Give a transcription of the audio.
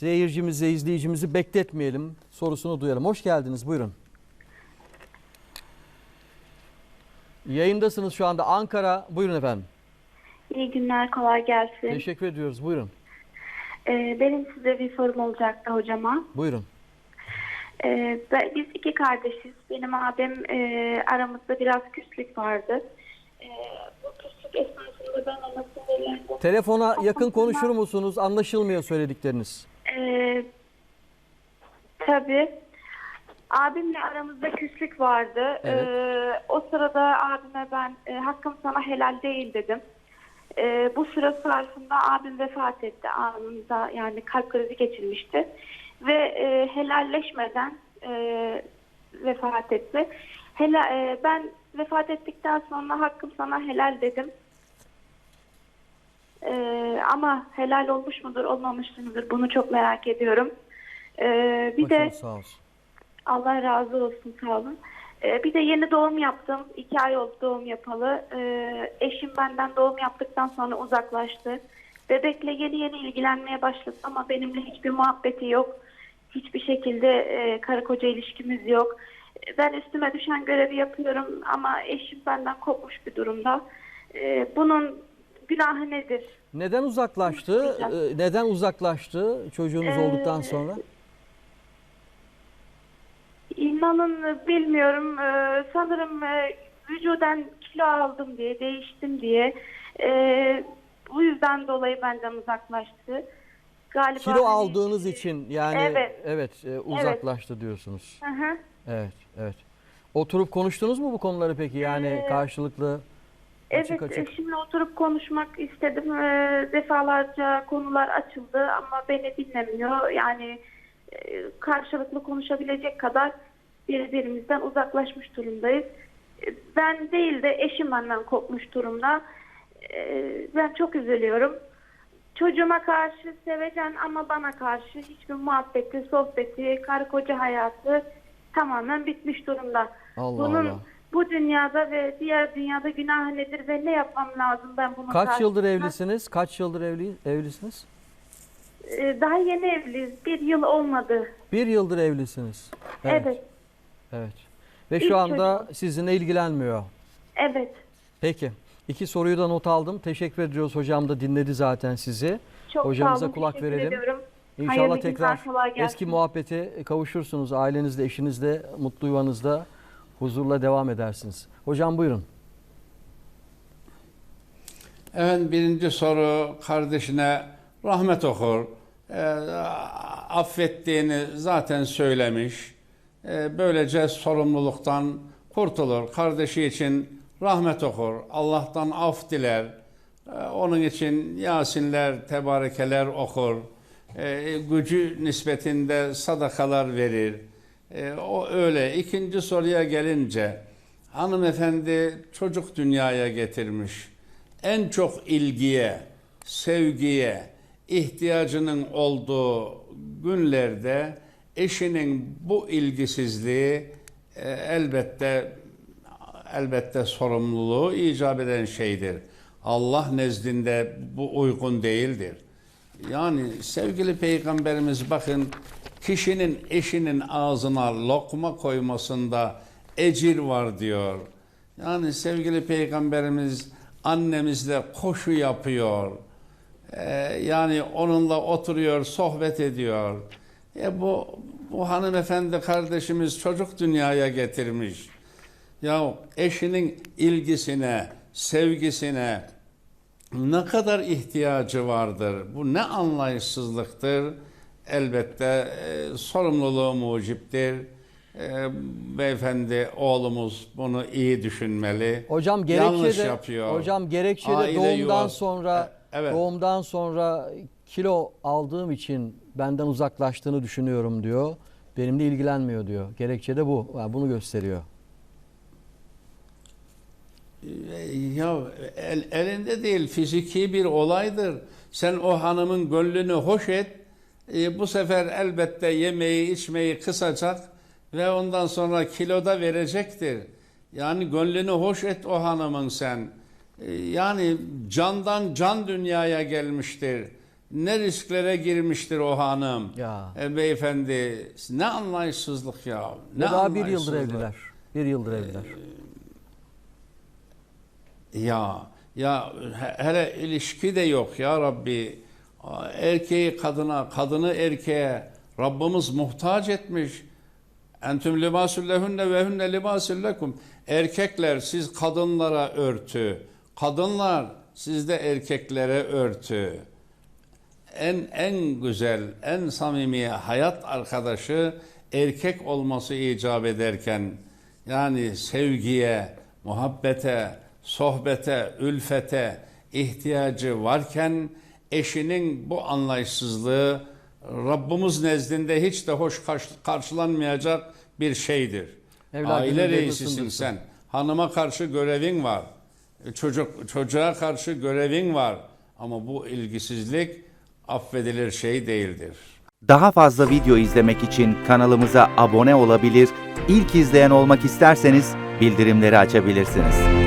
seyircimizi, izleyicimizi bekletmeyelim. Sorusunu duyalım. Hoş geldiniz. Buyurun. Yayındasınız şu anda Ankara. Buyurun efendim. İyi günler, kolay gelsin. Teşekkür ediyoruz. Buyurun. Ee, benim size bir sorum olacaktı hocama. Buyurun. Ee, ben- biz iki kardeşiz. Benim abim e, aramızda biraz küslük vardı. Ee, bu küslük esnasında ben ona sinirlendim. Telefona yakın konuşur musunuz? Anlaşılmıyor söyledikleriniz. Ee, tabii. Abimle aramızda küslük vardı. Evet. Ee, o sırada abime ben e, hakkım sana helal değil dedim. Ee, bu süre zarfında abim vefat etti anında yani kalp krizi geçirmişti ve e, helalleşmeden e, vefat etti. Hela, e, ben vefat ettikten sonra hakkım sana helal dedim. Ee, ama helal olmuş mudur olmamış mıdır bunu çok merak ediyorum. Ee, bir de Başınız sağ olsun. Allah razı olsun sağ olun. Ee, bir de yeni doğum yaptım. İki ay oldu doğum yapalı. Ee, eşim benden doğum yaptıktan sonra uzaklaştı. Bebekle yeni yeni ilgilenmeye başladı ama benimle hiçbir muhabbeti yok. Hiçbir şekilde e, karı koca ilişkimiz yok. Ben üstüme düşen görevi yapıyorum ama eşim benden kopmuş bir durumda. Ee, bunun günahı nedir? Neden uzaklaştı? Ee, Neden uzaklaştı çocuğunuz Ee, olduktan sonra? İnanın bilmiyorum. Ee, sanırım e, vücuden kilo aldım diye, değiştim diye. Ee, bu yüzden dolayı benden uzaklaştı. Galiba Kilo hani- aldığınız için yani Evet. evet, e, uzaklaştı diyorsunuz. Hı hı. Evet, evet. Oturup konuştunuz mu bu konuları peki? Yani karşılıklı Evet, açık. eşimle oturup konuşmak istedim. Ee, defalarca konular açıldı ama beni dinlemiyor. Yani e, karşılıklı konuşabilecek kadar birbirimizden uzaklaşmış durumdayız. E, Ben değil de eşim benden kopmuş durumda. E, Ben çok üzülüyorum. Çocuğuma karşı sevecen ama bana karşı hiçbir muhabbeti, sohbeti, karı koca hayatı tamamen bitmiş durumda. Allah Bunun Allah. Bu dünyada ve diğer dünyada günah nedir ve ne yapmam lazım ben bunun Kaç yıldır evlisiniz? Kaç yıldır evli evlisiniz? Ee, Daha yeni evliyiz. Bir yıl olmadı. Bir yıldır evlisiniz. Evet. Evet. evet. Ve İlk şu anda sizinle ilgilenmiyor. Evet. Peki. İki soruyu da not aldım. Teşekkür ediyoruz. Hocam da dinledi zaten sizi. Çok Hocamıza sağ olun. kulak Teşekkür verelim. ediyorum. İnşallah Hayırlı tekrar eski muhabbete kavuşursunuz. Ailenizle, eşinizle, mutlu yuvanızda huzurla devam edersiniz. Hocam buyurun. Evet birinci soru kardeşine rahmet okur. Ee, affettiğini zaten söylemiş. Ee, böylece sorumluluktan kurtulur. Kardeşi için rahmet okur. Allah'tan af diler. Ee, onun için Yasinler, tebarekeler okur. Ee, gücü nispetinde sadakalar verir. Ee, o öyle. İkinci soruya gelince hanımefendi çocuk dünyaya getirmiş en çok ilgiye, sevgiye ihtiyacının olduğu günlerde eşinin bu ilgisizliği e, elbette elbette sorumluluğu icap eden şeydir. Allah nezdinde bu uygun değildir. Yani sevgili peygamberimiz bakın kişinin eşinin ağzına lokma koymasında ecir var diyor. Yani sevgili peygamberimiz annemizle koşu yapıyor. Ee, yani onunla oturuyor, sohbet ediyor. E bu bu hanımefendi kardeşimiz çocuk dünyaya getirmiş. Ya eşinin ilgisine, sevgisine ne kadar ihtiyacı vardır? Bu ne anlayışsızlıktır? Elbette e, sorumluluğu muciptir. E, beyefendi oğlumuz bunu iyi düşünmeli. Hocam Yanlış gerekçede yapıyor. hocam gerekçede Aile doğumdan yuvası- sonra E, evet. doğumdan sonra kilo aldığım için benden uzaklaştığını düşünüyorum diyor. Benimle ilgilenmiyor diyor. Gerekçede bu. Yani bunu gösteriyor. E, Ya el- elinde değil fiziki bir olaydır. Sen o hanımın gönlünü hoş et. E, bu sefer elbette yemeği içmeyi kısacak ve ondan sonra kiloda verecektir. Yani gönlünü hoş et o hanımın sen. E, yani candan can dünyaya gelmiştir. ne risklere girmiştir o hanım. Ya. E, beyefendi ne anlayışsızlık ya. Ne Ve daha bir yıldır evliler. Bir yıldır evliler. Ya ya he- hele ilişki de yok ya Rabbi. Erkeği kadına, kadını erkeğe Rabbimiz muhtaç etmiş. Entüm libasül lehunne ve hunne libasül. Erkekler siz kadınlara örtü. Kadınlar siz de erkeklere örtü. En en güzel, en samimi hayat arkadaşı erkek olması icap ederken yani sevgiye, muhabbete, sohbete, ülfete ihtiyacı varken eşinin bu anlayışsızlığı Rabbimiz nezdinde hiç de hoş karş- karşılanmayacak bir şeydir. Evladının Aile reisisin sen. Hanıma karşı görevin var. Çocuk çocuğa karşı görevin var. Ama bu ilgisizlik affedilir şey değildir. Daha fazla video izlemek için kanalımıza abone olabilir, ilk izleyen olmak isterseniz bildirimleri açabilirsiniz.